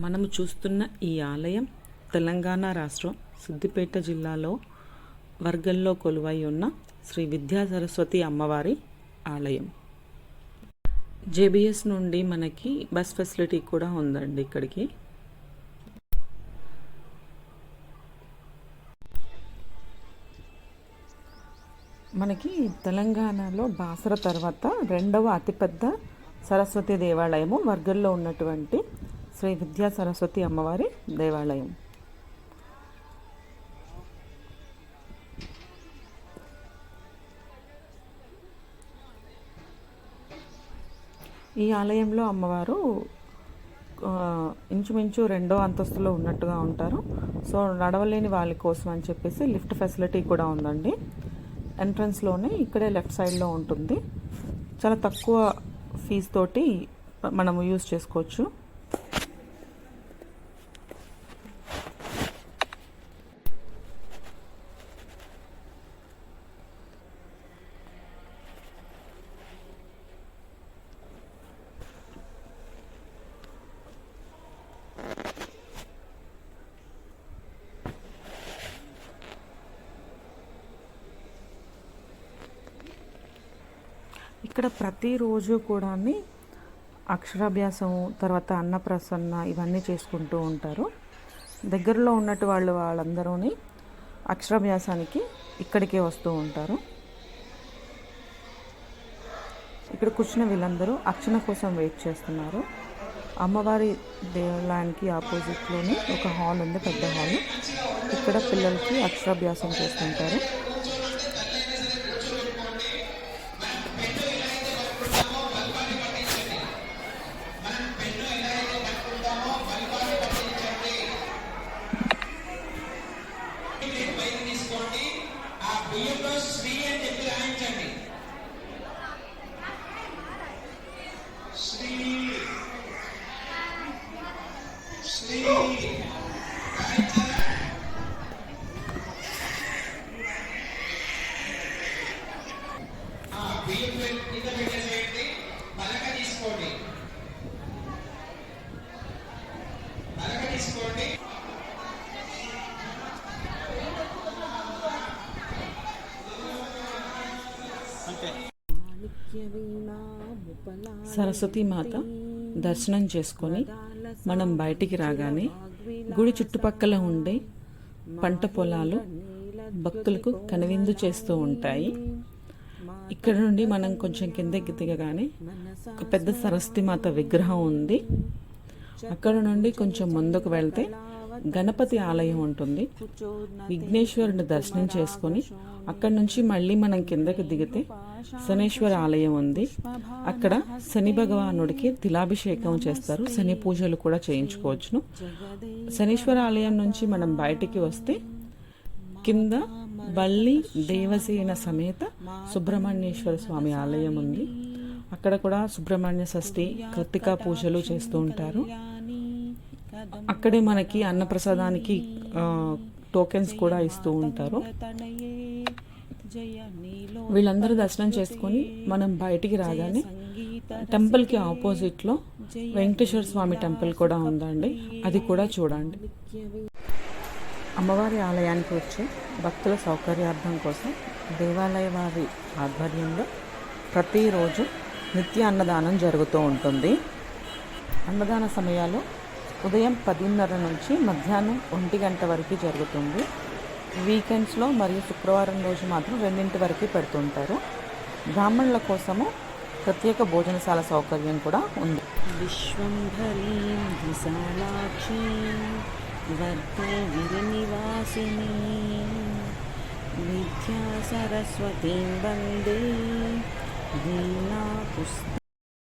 మనము చూస్తున్న ఈ ఆలయం తెలంగాణ రాష్ట్రం సిద్దిపేట జిల్లాలో వర్గంలో కొలువై ఉన్న శ్రీ విద్యా సరస్వతి అమ్మవారి ఆలయం. జేబిఎస్ నుండి మనకి బస్ ఫెసిలిటీ కూడా ఉందండి ఇక్కడికి. మనకి తెలంగాణలో బాసర తర్వాత రెండవ అతిపెద్ద సరస్వతి దేవాలయము వర్గంలో ఉన్నటువంటి శ్రీ విద్యా సరస్వతి అమ్మవారి దేవాలయం. ఈ ఆలయంలో అమ్మవారు ఇంచుమించు రెండో అంతస్తులో ఉన్నట్టుగా ఉంటారు. సో నడవలేని వాళ్ళ కోసం అని చెప్పేసి లిఫ్ట్ ఫెసిలిటీ కూడా ఉందండి. ఎంట్రన్స్లోనే ఇక్కడే లెఫ్ట్ సైడ్లో ఉంటుంది. చాలా తక్కువ ఫీజు తోటి మనము యూజ్ చేసుకోవచ్చు. ఇక్కడ ప్రతిరోజు కూడా అక్షరాభ్యాసం తర్వాత అన్నప్రసన్న ఇవన్నీ చేసుకుంటూ ఉంటారు. దగ్గరలో ఉన్నట్టు వాళ్ళు వాళ్ళందరూ అక్షరాభ్యాసానికి ఇక్కడికే వస్తూ ఉంటారు. ఇక్కడ కూర్చున్న వీళ్ళందరూ అర్చన కోసం వెయిట్ చేస్తున్నారు. అమ్మవారి దేవాలయానికి ఆపోజిట్లోనే ఒక హాల్ ఉంది పెద్ద హాల్. ఇక్కడ పిల్లలకి అక్షరాభ్యాసం చేస్తుంటారు. సరస్వతి మాత దర్శనం చేసుకొని మనం బయటికి రాగానే గుడి చుట్టుపక్కల ఉండే పంట పొలాలు భక్తులకు కనువిందు చేస్తూ ఉంటాయి. ఇక్కడ నుండి మనం కొంచెం కిందకి దిగగానే ఒక పెద్ద సరస్వతి మాత విగ్రహం ఉంది. అక్కడ నుండి కొంచెం ముందుకు వెళ్తే గణపతి ఆలయం ఉంటుంది. విఘ్నేశ్వరుని దర్శనం చేసుకొని అక్కడ నుంచి మళ్ళీ మనం కిందకి దిగితే శనేశ్వర ఆలయం ఉంది. అక్కడ శని భగవానుడికి తిలాభిషేకం చేస్తారు. శని పూజలు కూడా చేయించుకోవచ్చును. శనీశ్వర ఆలయం నుంచి మనం బయటికి వస్తే కింద బల్లి దేవసేన సమేత సుబ్రహ్మణ్యేశ్వర స్వామి ఆలయం ఉంది. అక్కడ కూడా సుబ్రహ్మణ్య షష్ఠి కృతికా పూజలు చేస్తూ ఉంటారు. అక్కడే మనకి అన్నప్రసాదానికి టోకెన్స్ కూడా ఇస్తూ ఉంటారు. వీళ్ళందరూ దర్శనం చేసుకొని మనం బయటికి రాగానే టెంపుల్కి ఆపోజిట్లో వెంకటేశ్వర స్వామి టెంపుల్ కూడా ఉందండి. అది కూడా చూడండి. అమ్మవారి ఆలయానికి వచ్చే భక్తుల సౌకర్యార్థం కోసం దేవాలయ వారి ఆధ్వర్యంలో ప్రతిరోజు నిత్య అన్నదానం జరుగుతూ ఉంటుంది. అన్నదాన సమయాల్లో ఉదయం పదిన్నర నుంచి మధ్యాహ్నం ఒంటి గంట వరకు జరుగుతుంది. వీకెండ్స్లో మరియు శుక్రవారం రోజు మాత్రం రెండింటి వరకు పెడుతుంటారు. బ్రాహ్మణుల కోసము ప్రత్యేక భోజనశాల సౌకర్యం కూడా ఉంది. విశ్వంభరీం విశాలాక్షీం వర్గగిరినివాసిని విద్యా సరస్వతీం వందే వీణా పుస్తక